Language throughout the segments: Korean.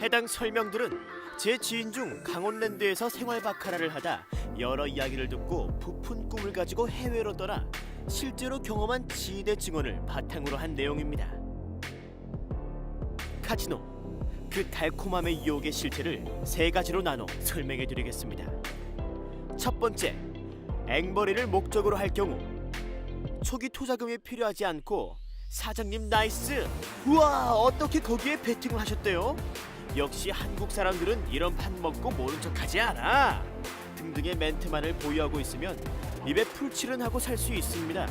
해당 설명들은 제 지인 중 강원랜드에서 생활 바카라를 하다 여러 이야기를 듣고 부푼 꿈을 가지고 해외로 떠나 실제로 경험한 지인의 증언을 바탕으로 한 내용입니다. 카지노 그 달콤함의 유혹의 실체를 세 가지로 나눠 설명해 드리겠습니다. 첫 번째, 앵벌이를 목적으로 할 경우 초기 투자금이 필요하지 않고 사장님 나이스! 우와 어떻게 거기에 베팅을 하셨대요? 역시 한국 사람들은 이런 판 먹고 모른 척하지 않아. 등등의 멘트만을 보유하고 있으면 입에 풀칠은 하고 살 수 있습니다.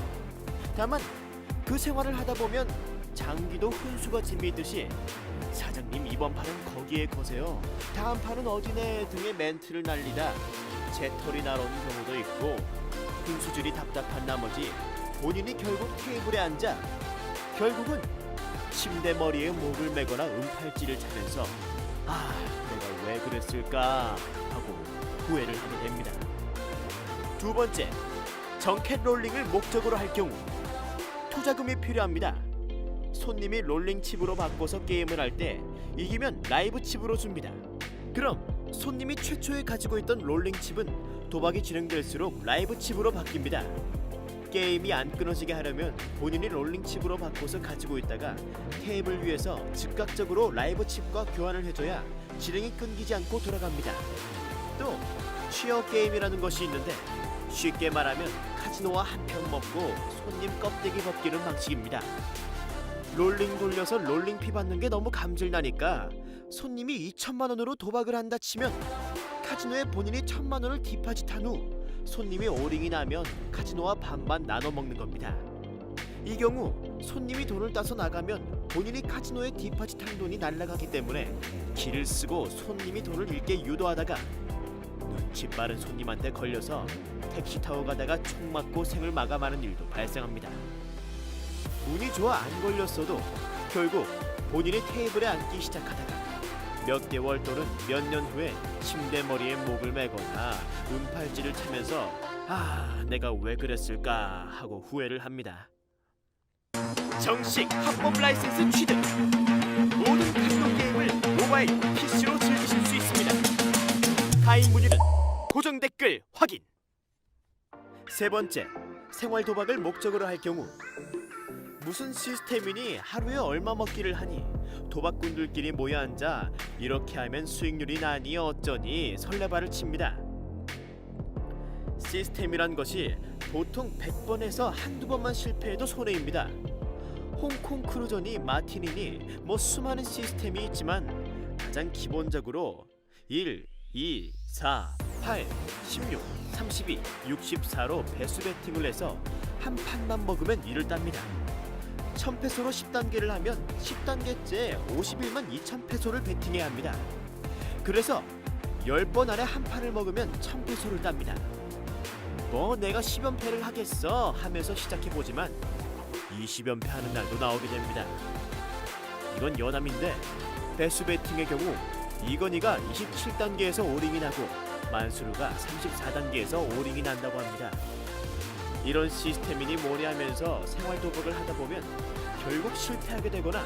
다만 그 생활을 하다 보면 장기도 훈수가 재미있듯이 사장님 이번 판은 거기에 거세요. 다음 판은 어디네 등의 멘트를 날리다 재털이 날아오는 경우도 있고 훈수질이 답답한 나머지 본인이 결국 테이블에 앉아 결국은 침대 머리에 목을 매거나 은팔찌를 차면서 아 내가 왜 그랬을까 하고 후회를 하게 됩니다. 두 번째 정켓 롤링을 목적으로 할 경우 투자금이 필요합니다. 손님이 롤링 칩으로 바꿔서 게임을 할 때 이기면 라이브 칩으로 줍니다. 그럼 손님이 최초에 가지고 있던 롤링 칩은 도박이 진행될수록 라이브 칩으로 바뀝니다. 게임이 안 끊어지게 하려면 본인이 롤링 칩으로 바꿔서 가지고 있다가 테이블 위에서 즉각적으로 라이브 칩과 교환을 해줘야 진행이 끊기지 않고 돌아갑니다. 또 취어 게임이라는 것이 있는데 쉽게 말하면 카지노와 한편 먹고 손님 껍데기 벗기는 방식입니다. 롤링 돌려서 롤링 피 받는 게 너무 감질나니까 손님이 2천만 원으로 도박을 한다 치면 카지노에 본인이 천만 원을 디파짓한 후 손님이 오링이 나면 카지노와 반반 나눠 먹는 겁니다. 이 경우 손님이 돈을 따서 나가면 본인이 카지노에 디파짓 한 돈이 날아가기 때문에 길을 쓰고 손님이 돈을 잃게 유도하다가 눈치 빠른 손님한테 걸려서 택시 타고 가다가 총 맞고 생을 마감하는 일도 발생합니다. 운이 좋아 안 걸렸어도 결국 본인이 테이블에 앉기 시작하다가 몇 개월 또는 몇 년 후에 침대 머리에 목을 매거나 은팔찌를 차면서 아 내가 왜 그랬을까 하고 후회를 합니다. 정식 합법 라이센스 취득 모든 카지노 게임을 모바일 PC로 즐기실 수 있습니다. 가입 문의는 고정 댓글 확인. 세 번째 생활 도박을 목적으로 할 경우 무슨 시스템이니 하루에 얼마 먹기를 하니 도박꾼들끼리 모여 앉아 이렇게 하면 수익률이 나니 어쩌니 설레발을 칩니다. 시스템이란 것이 보통 100번에서 한두 번만 실패해도 손해입니다. 홍콩 크루저니 마티니니 뭐 수많은 시스템이 있지만 가장 기본적으로 1, 2, 4, 8, 16, 32, 64로 배수 베팅을 해서 한 판만 먹으면 이를 땁니다. 1000페소로 10단계를 하면 10단계째 51만 2000페소를 베팅해야 합니다. 그래서 10번 안에 한 판을 먹으면 1000페소를 땁니다. 뭐 내가 10연패를 하겠어 하면서 시작해보지만 20연패 하는 날도 나오게 됩니다. 이건 여담인데 배수 베팅의 경우 이건희가 27단계에서 오링이 나고 만수르가 34단계에서 오링이 난다고 합니다. 이런 시스템이니 뭐니 하면서 생활 도박을 하다 보면 결국 실패하게 되거나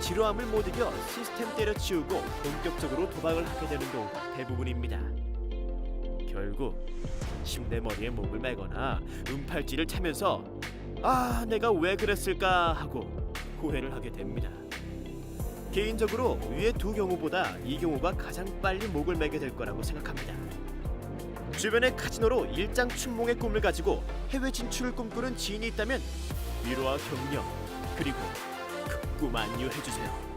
지루함을 못 이겨 시스템 때려치우고 본격적으로 도박을 하게 되는 경우가 대부분입니다. 결국 침대 머리에 목을 매거나 은팔찌를 차면서 아 내가 왜 그랬을까 하고 후회를 하게 됩니다. 개인적으로 위의 두 경우보다 이 경우가 가장 빨리 목을 매게 될 거라고 생각합니다. 주변의 카지노로 일장 춘몽의 꿈을 가지고 해외 진출을 꿈꾸는 지인이 있다면 위로와 격려 그리고 그꿈 안유해 주세요.